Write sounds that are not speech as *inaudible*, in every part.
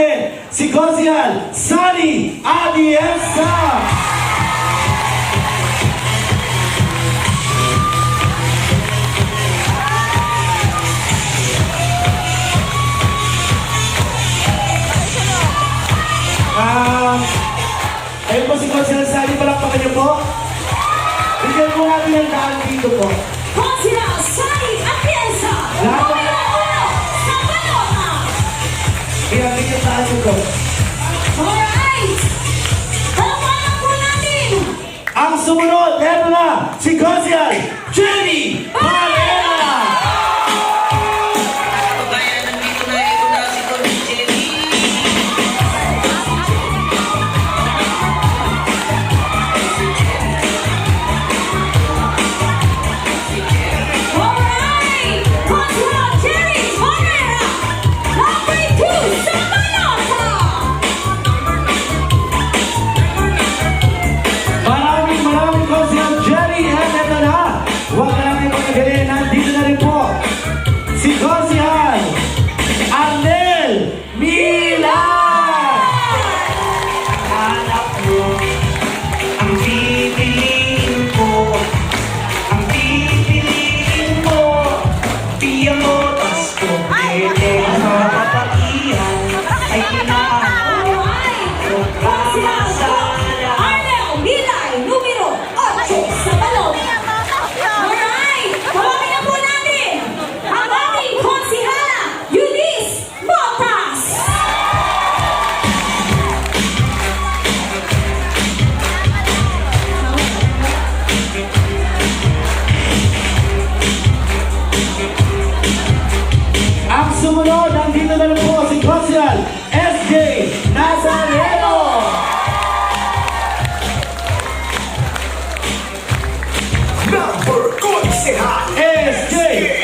natin si Konsihal Sunny Adiensa! Um, ah, ayun po si Konsihal Sunny, palakpakan niyo po. Bigyan po natin ang daan. sumunod, eto na, si Jenny Pare! sumunod, nandito na rin po si Consul SJ Nazareno! Number 11 si Han SJ!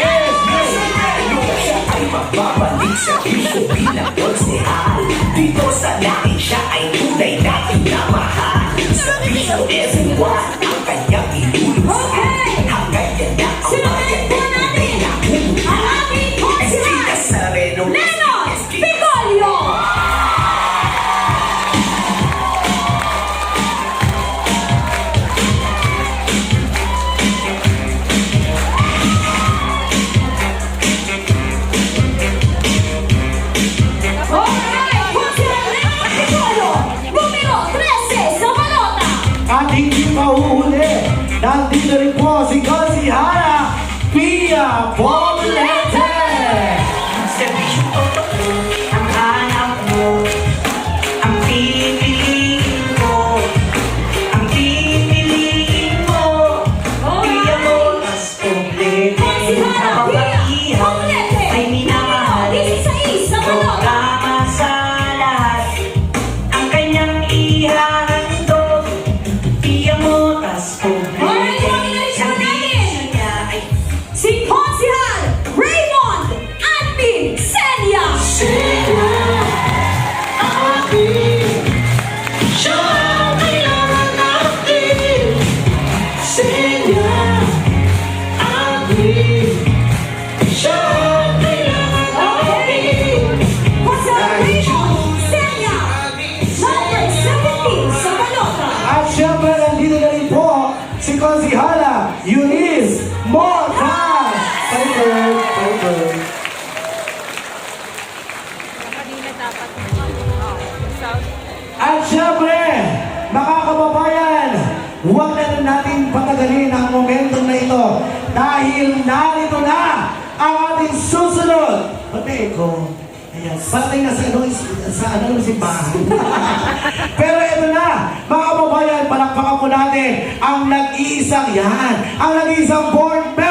Nazareno siya ay mababalik sa Pico bilang konsehal Dito sa lain siya ay tunay na inamahal Sa Pico everyone ang kanyang inulog Dahil narito na ang ating susunod. Patay ko. Yes. Patay na sa anong, sa anong simbahan. *laughs* Pero ito na, mga kababayan, palakpakan po natin ang nag-iisang yan, ang nag-iisang board member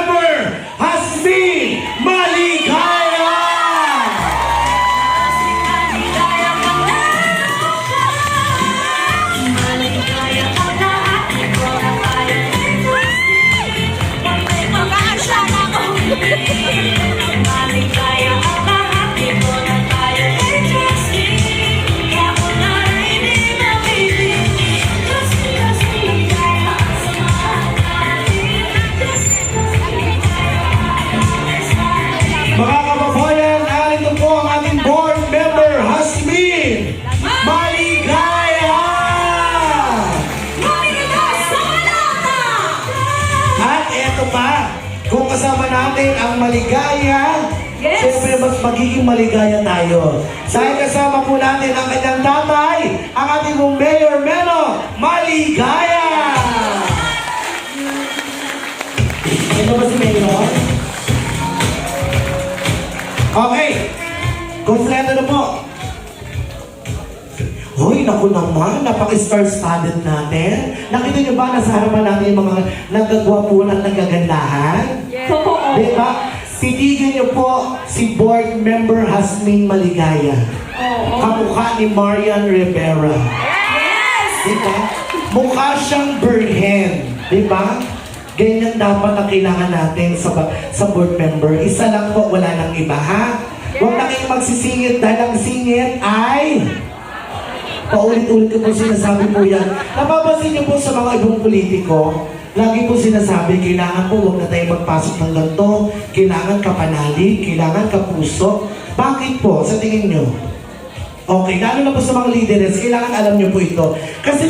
Mga kababayan, narito po ang ating board member, Hasmin Maligaya! At eto pa, kung kasama natin ang maligaya, yes. siyempre mas magiging maligaya tayo. Dahil kasama po natin ang kanyang tatay, ang ating mayor, Melo Maligaya! Okay, kompleto na po. Hoy, naku naman, napaka-star-studded natin. Nakita niyo ba, nasa harapan natin yung mga nagagwapuan at nagagandahan? Totoo. Di ba? Titigan niyo po si board member Hasmin Maligaya. Oo. Kamukha ni Marian Rivera. Yes! Di ba? Mukha siyang birdhen. Di ba? Ganyan dapat ang kailangan natin sa, sa board member. Isa lang po, wala nang iba, ha? Huwag na kayong magsisingit dahil ang singit ay... Paulit-ulit ko po sinasabi po yan. Napapansin niyo po sa mga ibang politiko, lagi po sinasabi, kailangan po huwag na tayo magpasok ng ganito, kailangan kapanali, kailangan kapuso. Bakit po, sa tingin niyo? Okay, lalo na po sa mga leaders, kailangan alam niyo po ito. Kasi